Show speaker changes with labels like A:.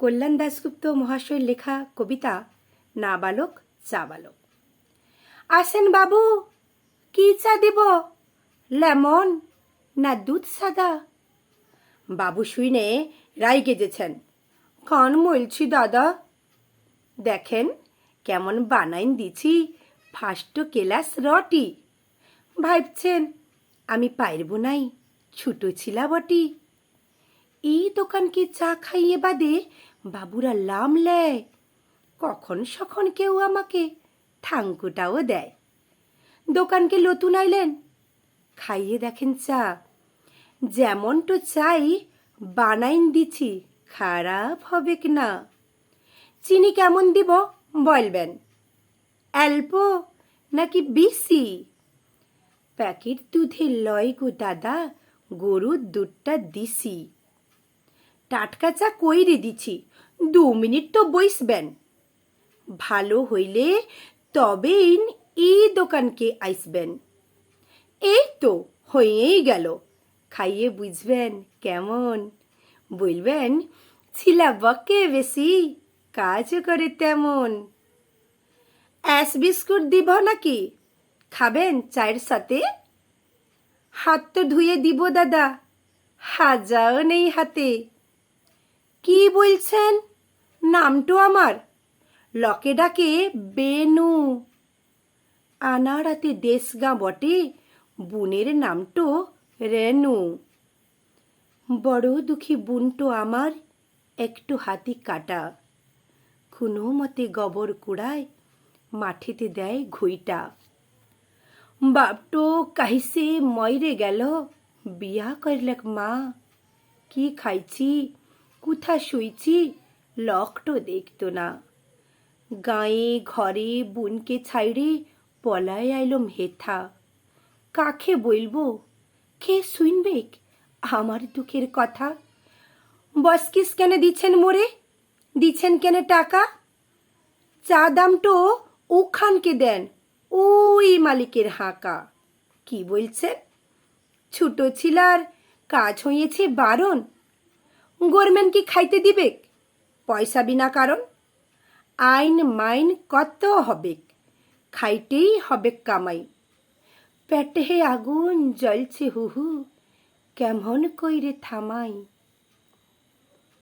A: কল্যাণ দাশগুপ্ত মহাশয়ের লেখা কবিতা নাবালক চাবালক আসেন বাবু, কি চা দিব? লেমন না দুধ সাদা? বাবু শুইনে রাই গেজেছেন। কান মলছি দাদা। দেখেন কেমন বানাইন দিছি ফার্স্ট কেলাস রটি। ভাবছেন, আমি পাইরব নাই, ছোট ছিলা বটি এই দোকানকে চা খাইয়ে বাদে? বাবুরা লাম লেয়। কখন সখন কেউ আমাকে ঠাঙ্কুটাও দেয়। দোকানকে নতুন আইলেন। খাইয়ে দেখেন চা। যেমন তো চাই, বানাইন দিছি। খারাপ হবে না? চিনি কেমন দিব বলবেন? অল্প নাকি বেশি? প্যাকেট দুধে লয় গো দাদা, গরুর দুধটা দিছি। টাটকা চা কইরে দিছি, দু মিনিট তো বইসবেন। ভালো হইলে তবেই এই দোকানকে আইসবেন। এই তো হয়েই গেল। খাইয়ে বুঝবেন কেমন। বলবেন, ছিলা বকে বেশি, কাজ করে তেমন। অ্যাস বিস্কুট দিব নাকি? খাবেন চায়ের সাথে? হাত তো ধুয়ে দিব দাদা, হাজাও নেই হাতে। কি বলছেন? নামটো আমার। লকে ডাকে, বেনু। আনাড়াতে দেশগা বটে, বুনের নামটো রেনু। বড় দুঃখী বুনটো আমার, একটু হাতি কাটা। কোনো মতে গবর কুড়ায় মাঠেতে দেয় ঘুইটা। বাপটো কাহিসে ময়রে গেল, বিয়া করলেক মা, কি খাইছি? কোথা শুইছি? লকটো দেখতো না। গায়ে ঘরে বুনকে ছাইড়ে পলায় আইলম হেথা। কাকে বলব কে শুনবেক আমার দুঃখের কথা। বসকিস কেন দিচ্ছেন মোরে? দিচ্ছেন কেন টাকা? চা দামটো ওখানকে দেন, ওই মালিকের হাঁকা। কি বলছেন? ছোট ছিলার কাজ হয়েছে বারণ। গরমেন কি খাইতে দিবে? পয়সা বিনা কারণ? আইন মাইন কত হবে? খাইতেই হবে কামাই। পেটে আগুন জ্বলছে হুহু, কেমন কইরে থামাই?